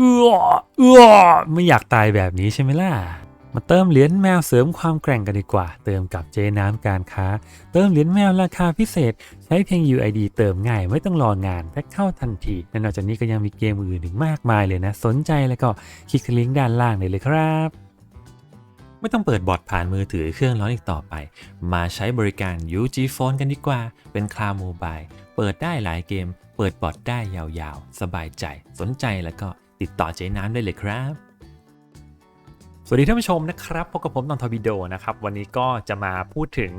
เอื้อเอื้อไม่อยากตายแบบนี้ใช่ไหมล่ะ มาเติมเหรียญแมวเสริมความแกร่งกันดีกว่า เติมกับเจน้ำการค้า เติมเหรียญแมวราคาพิเศษ ใช้เพียง UID เติมง่ายไม่ต้องรองานแพ็คเข้าทันทีและนอกจากนี้ก็ยังมีเกมอื่นอีกมากมายเลยนะ สนใจแล้วก็คลิกที่ลิงก์ด้านล่างได้เลยครับไม่ต้องเปิดบอทผ่านมือถือเครื่องร้อนอีกต่อไป มาใช้บริการ UG Phone กันดีกว่า เป็นคลาวด์โมบาย เปิดได้หลายเกม เปิดบอทได้ยาวๆ สบายใจ สนใจแล้วก็ ติดต่อเจ๊น้ำได้เลยครับ สวัสดีท่านผู้ชมนะครับพบกับผมตอนทวิโดนะครับ วันนี้ก็จะมาพูดถึง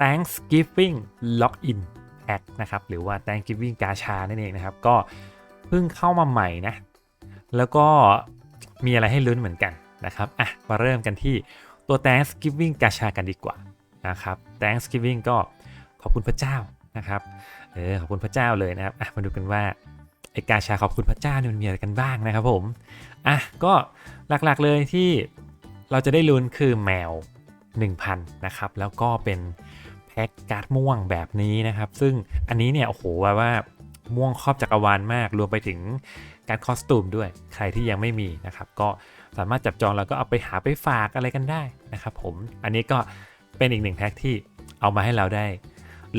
Thanksgiving Login Pack นะครับหรือว่า Thanksgiving กาชานั่นเองนะครับ ก็เพิ่งเข้ามาใหม่นะ แล้วก็มีอะไรให้ลุ้นเหมือนกันนะครับอะมาเริ่มกันที่ตัว Thanksgiving กาชากันดีกว่านะครับ Thanksgiving ก็ขอบคุณพระเจ้านะครับเออขอบคุณพระเจ้าเลยนะครับอะมาดูกันว่า ไอกาชาขอบคุณพระเจ้าเนี่ยมันมีอะไรกันบ้างนะครับผม อะ ก็หลักๆเลยที่เราจะได้ลุ้นคือแมว 1,000 นะครับ แล้วก็เป็นแพ็กการ์ดม่วงแบบนี้นะครับ ซึ่งอันนี้เนี่ย โอ้โหว่าว่าม่วงครอบจักรวาลมาก รวมไปถึงการคอสตูมด้วย ใครที่ยังไม่มีนะครับ ก็สามารถจับจองแล้วก็เอาไปหาไปฝากอะไรกันได้นะครับผม อันนี้ก็เป็นอีกหนึ่งแพ็กที่เอามาให้เราได้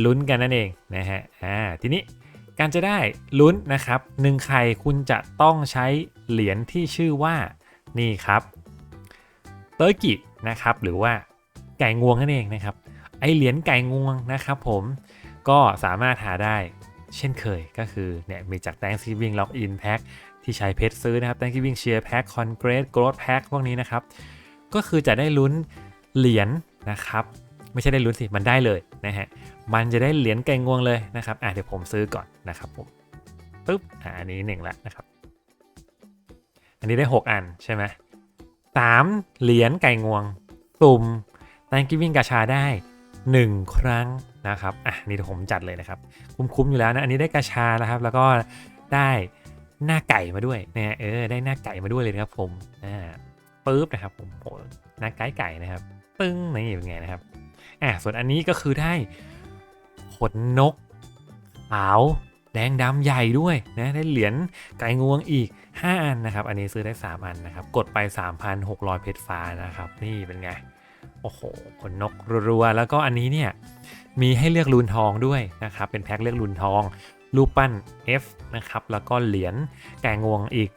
ลุ้นกันนั่นเองนะฮะ อ่า ทีนี้ การจะได้ลุ้นนะครับหนึ่งไข่คุณจะต้องใช้เหรียญที่ชื่อว่านี่ครับเตอร์กินะครับหรือว่าไก่งวงนั่นเองนะครับไอเหรียญไก่งวงนะครับผมก็สามารถหาได้เช่นเคยก็คือเนี่ยมีจาก Thanksgiving Login Pack ที่ใช้เพชรซื้อนะครับ Thanksgiving Cheer Pack Congress Growth Pack พวกนี้นะครับ ก็คือจะได้ลุ้นเหรียญนะครับ ไม่ใช่ได้ลุ้นสิมันได้เลยนะฮะมันจะได้เหรียญไก่งวงเลยนะครับอะเดี๋ยวผมซื้อก่อนนะครับผมปึ๊บอะอันนี้หนึ่งละนะครับ อันนี้ได้ 6 อันใช่ไหมสามเหรียญไก่งวงตุ่ม Thanksgiving กาชาได้ 1 ครั้งนะครับอะนี่เดี๋ยวผมจัดเลยนะครับ คุ้มๆอยู่แล้วนะอันนี้ได้กาชาแล้วครับ แล้วก็ได้หน้าไก่มาด้วยนะฮะเออได้หน้าไก่มาด้วยเลยนะครับผมอ่าปึ๊บนะครับผมโหหน้าไก่ไก่นะครับ ปึ้งนี่เป็นไงนะครับ อะส่วนอันนี้ก็คือได้ขนนกขาวแดงดำใหญ่ด้วยนะได้เหรียญไก่งวงอีก 5 อันนะครับ อันนี้ซื้อได้ 3 อันนะครับ กดไป 3,600 เพชรฟ้านะครับ นี่เป็นไง โอ้โหขนนกรัวๆ แล้วก็อันนี้เนี่ย มีให้เลือกลูนทองด้วยนะครับ เป็นแพ็คเลือกลูนทอง รูปปั้น F นะครับ แล้วก็เหรียญไก่งวงอีก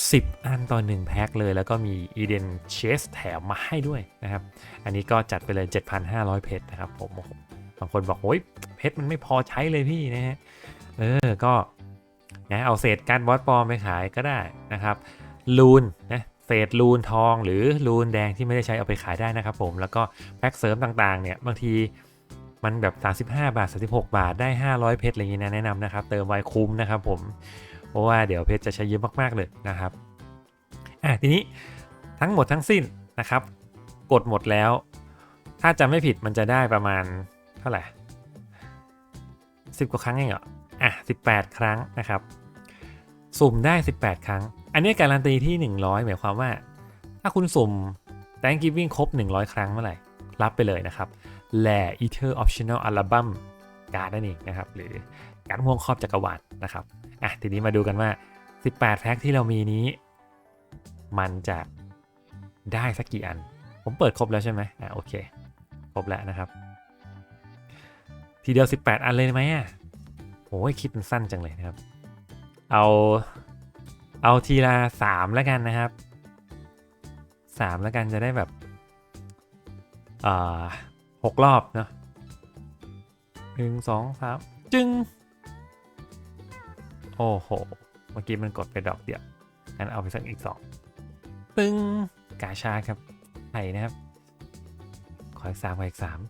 10 อันต่อ 1 แพ็คเลยแล้วก็มีอีเดนเชสแถมมาให้ด้วยนะครับ อันนี้ก็จัดไปเลย 7,500 เพชรนะครับผมบางคนบอกโอ้ยเพชรมันไม่พอใช้เลยพี่นะฮะเออก็นะเอาเศษการบอสปลอมไปขายก็ได้นะครับลูนนะเศษลูนทองหรือลูนแดงที่ไม่ได้ใช้เอาไปขายได้นะครับผมแล้วก็แพ็คเสริมต่างๆเนี่ยบางทีมันแบบ 35 บาท 36 บาทได้ 500 เพชรอะไรอย่างนี้นะแนะนำนะครับ เติมไวคุ้มนะครับผม เพราะว่าเดี๋ยวเพชรจะใช้เยอะมากๆเลยนะครับอะทีนี้ทั้งหมดทั้งสิ้นนะครับ กดหมดแล้ว ถ้าจำไม่ผิดมันจะได้ประมาณเท่าไหร่สิบกว่าครั้งเองเหรออะสิบแปดครั้งนะครับ สุ่มได้ 18 ครั้ง อันนี้การันตีที่ 100 หมายความว่า ถ้าคุณสุ่ม Thanksgiving ครบ 100 ครั้งเมื่อไหร่ รับไปเลยนะครับแล่ Ether Optional Album การ์ดนั่นเองนะครับ หรือการ์ดม่วงครอบจักรวาลนะครับ อะทีนี้มาดูกันว่า 18 แพ็คที่เรามีนี้ มันจะได้สักกี่อัน ผมเปิดครบแล้วใช่ไหมอะโอเค ครบแล้วนะครับ ทีเดียว 18 อันเลยไหมอะโอ้ยคิดมันสั้นจังเลยนะครับ เอาเอาทีละสามแล้วกันนะครับสามแล้วกันจะได้แบบอ่าหกรอบเนาะหนึ่งสองสามจึง อ้โห เมื่อกี้มันกดไปดอกเดียวงั้นเอาไปสักอีกสองตึงกาชาครับไข่นะครับ ขออีกสามขออีกสาม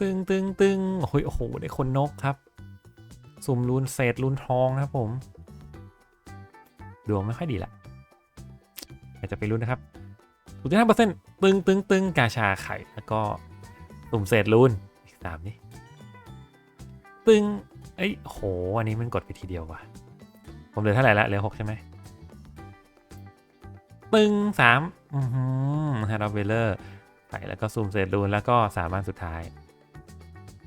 ตึงตึงตึงโอ้โหโอ้โห ได้คนนกครับ สุ่มรูนเศษรูนทองนะครับผม ดวงไม่ค่อยดีละอากจะไปรุ้นนะครับศูนย์ห้าเปอร์เซ็นต์ตึงตึงตึงกาชาไข่ แล้วก็สุ่มเศษรูนอีกสามนี่ตึง เอ้ยโห อันนี้มันกดไปทีเดียวว่ะ ผมเหลือเท่าไหร่ละ เหลือหกใช่ไหมตึงสามอือหือฮาร์ดเวลเลอร์ไข่แล้วก็ซูมเศษรูนแล้วก็สามอันสุดท้าย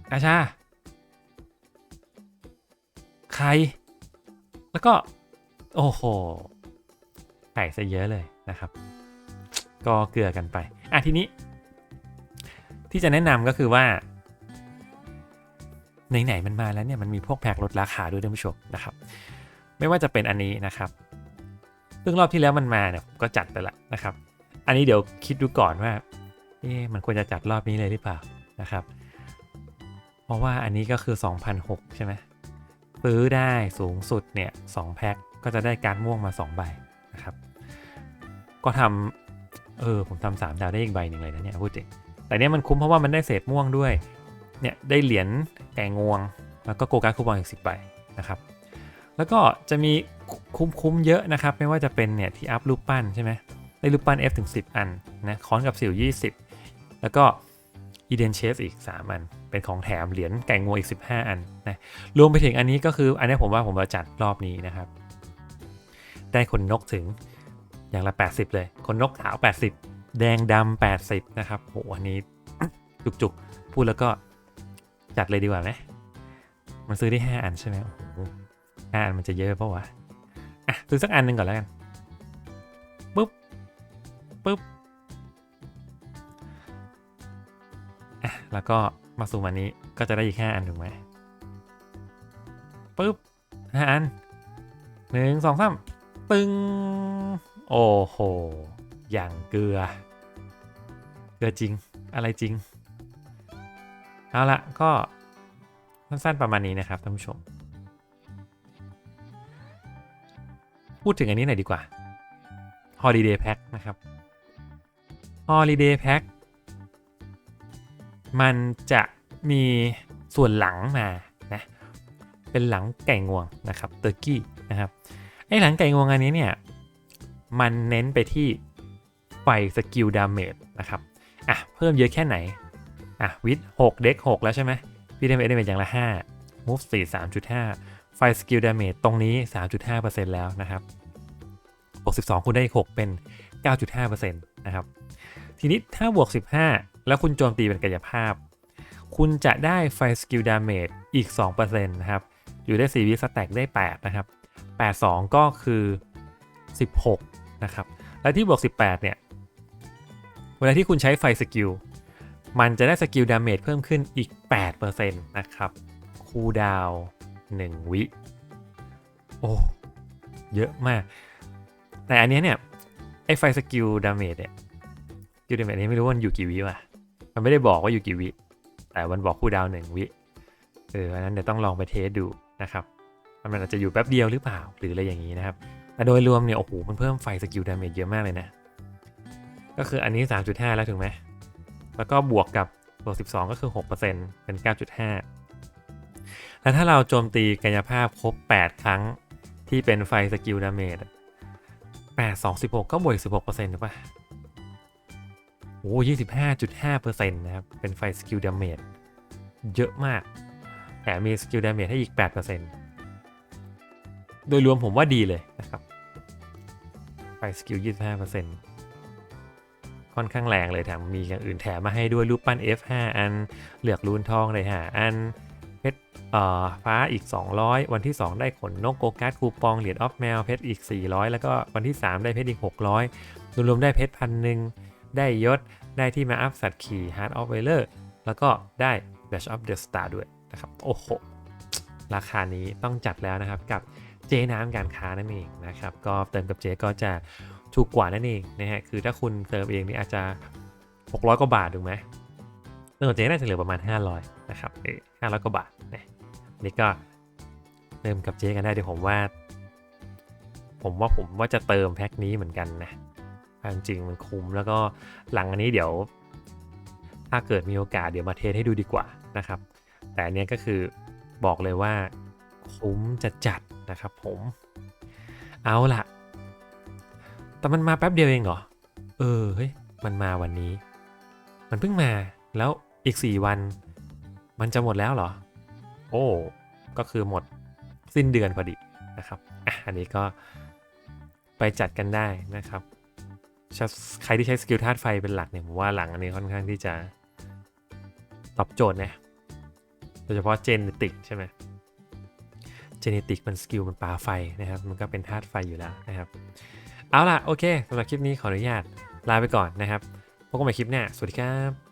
กาชา ใคร แล้วก็ โอ้โหไก่ซะเยอะเลยนะครับ ก็เกลือกันไป อะทีนี้ ที่จะแนะนำก็คือว่า ไหนๆมันมาแล้วเนี่ยมันมีพวกแพ็คลดราคาด้วยท่านผู้ชมนะครับ ไม่ว่าจะเป็นอันนี้นะครับซึ่งรอบที่แล้วมันมาเนี่ยผมก็จัดไปละนะครับ อันนี้เดี๋ยวคิดดูก่อนว่าเอ๊ะมันควรจะจัดรอบนี้เลยหรือเปล่านะครับ เพราะว่าอันนี้ก็คือ 2,006 ใช่ไหมซื้อได้สูงสุดเนี่ย2แพ็คก็จะได้การม่วงมา2ใบนะครับ ก็ทำเออผมทำสามดาวได้อีกใบหนึ่งเลยนะเนี่ยพูดจริงแต่เนี้ยมันคุ้มเพราะว่ามันได้เศษม่วงด้วย เนี่ยได้เหรียญแก่งวง แล้วก็โกการ์ดคูปองอีกสิบใบนะครับ แล้วก็จะมีคุ้มๆเยอะนะครับ ไม่ว่าจะเป็นเนี่ยที่อัพรูปปั้นใช่ไหมได้รูปปั้น F ถึง 10 อันนะค้อนกับสิว 20 แล้วก็อีเดนเชสอีก 3 อัน เป็นของแถมเหรียญไก่งวงอีก 15 อันนะรวมไปถึงอันนี้ก็คืออันนี้ผมว่าผมจะจัดรอบนี้นะครับ ได้คนนกถึงอย่างละ 80 เลยคนนกขาว 80 แดงดำ80 นะครับโหอันนี้จุกๆ พูดแล้วก็ จัดเลยดีกว่าไหมมันซื้อได้ 5 อันใช่ไหมโอ้โหห้าอันมันจะเยอะเปะวะอะซื้อสักอันหนึ่งก่อนแล้วกันปุ๊บปุ๊บอะแล้วก็มาสู่มันนี้ก็จะได้อีก5อันถูกไหมปุ๊บห้าอันหนึ่งสองสามตึงโอ้โห อย่างเกลือ เกลือจริง อะไรจริง เอาละก็สั้นๆประมาณนี้นะครับท่านผู้ชม พูดถึงอันนี้หน่อยดีกว่า Holiday Pack นะครับ Holiday Pack มันจะมีส่วนหลังมานะเป็นหลังไก่งวงนะครับเตอร์กี้นะครับไอหลังไก่งวงอันนี้เนี่ยมันเน้นไปที่ไฟสกิลดาเมจนะครับอะเพิ่มเยอะแค่ไหน อะวิด6เด็ก6แล้วใช่ไหมพี่ดาเมจดเมจอย่างละ5 move 4 3.5ไฟสกิลดาเมจตรงนี้3.5%แล้วนะครับบวก12คุณได้6เป็น9.5%นะครับทีนี้ถ้าบวก15แล้วคุณโจมตีเป็นกายภาพ คุณจะได้ไฟสกิลดาเมจอีก2%นะครับอยู่ได้4วิสแต็กได้8นะครับ82ก็คือ16นะครับและที่บวก18เนี่ยเวลาที่คุณใช้ไฟสกิล มันจะได้สกิลดาเมจเพิ่มขึ้นอีก 8%นะครับคูลดาวน์1วิ โอ้ เยอะมาก แต่อันนี้เนี่ย ไอไฟสกิลดาเมจเนี่ยสกิลดาเมจนี้ไม่รู้ว่ามันอยู่กี่วิว่ะ มันไม่ได้บอกว่าอยู่กี่วิ แต่มันบอกคูลดาวน์หนึ่งวิ เอออันนั้นเดี๋ยวต้องลองไปเทสดูนะครับ มันอาจจะอยู่แป๊บเดียวหรือเปล่า หรืออะไรอย่างนี้นะครับ แต่โดยรวมเนี่ย โอ้โห มันเพิ่มไฟสกิลดาเมจเยอะมากเลยนะ ก็คืออันนี้ 3.5 แล้วถูกไหม แล้วก็บวกกับบวก 12 ก็คือ 6%เป็น 9.5 แล้วถ้าเราโจมตีกายภาพครบ 8 ครั้งที่เป็นไฟสกิลดาเมจ8 2 16 ก็บวก 16%หรือเปล่สิบห้าโอ้25.5%นต์นะครับ เป็นไฟสกิลดาเมจเยอะมาก แถมมีสกิลดาเมจให้อีก8%โดยรวมผมว่าดีเลยนะครับ ไฟสกิล25% ค่อนข้างแรงเลยแถมมีอย่างอื่นแถมมาให้ด้วยรูปปั้น F5 อันเหลือกรูนทองเลยฮะอันเพชรเอ่อฟ้าอีก 200 วันที่ 2 ได้ขนนกโกการ์ดคูปองเหรียญออฟแมวเพชรอีก 400 แล้วก็วันที่ 3 ได้เพชรอีก 600 รวมๆได้เพชรพันหนึ่งได้ยศได้ที่มาอัพสัตว์ขี่ Heart of Valor แล้วก็ได้ Bash of the Star ด้วยนะครับ โอ้โห ราคานี้ต้องจัดแล้วนะครับกับเจน้ำการค้านั่นเองนะครับ ก็เติมกับเจก็จะ ถูกกว่านั่นเองนะฮะคือถ้าคุณเติมเองนี่อาจจะ 600 กว่าบาทถูกไหมเติมกับเจน่าจะเหลือประมาณ 500 นะครับเออ500 กว่าบาทนะนี่ก็เติมกับเจ๊กันได้เดี๋ยวผมว่า ผมว่าผมว่าจะเติมแพ็คนี้เหมือนกันนะจริงมันคุ้มแล้วก็หลังอันนี้เดี๋ยว ถ้าเกิดมีโอกาสเดี๋ยวมาเทสให้ดูดีกว่านะครับ แต่อันเนี้ยก็คือบอกเลยว่าคุ้มจะจัดนะครับผม เอาล่ะ แต่มันมาแป๊บเดียวเองเหรอ เออ เฮ้ย มันมาวันนี้ มันเพิ่งมา แล้วอีก 4 วัน มันจะหมดแล้วเหรอ โอ้ ก็คือหมดสิ้นเดือนพอดีนะครับ อะ อันนี้ก็ไปจัดกันได้นะครับ ใครที่ใช้สกิลธาตุไฟเป็นหลักเนี่ยผมว่าหลังอันนี้ค่อนข้างที่จะตอบโจทย์นะ โดยเฉพาะเจนติกใช่ไหมเจเนติกมันสกิลมันปาไฟนะครับ มันก็เป็นธาตุไฟอยู่แล้วนะครับ เอาล่ะโอเคสำหรับคลิปนี้ขออนุญาตลาไปก่อนนะครับพบกันใหม่คลิปหน้าสวัสดีครับ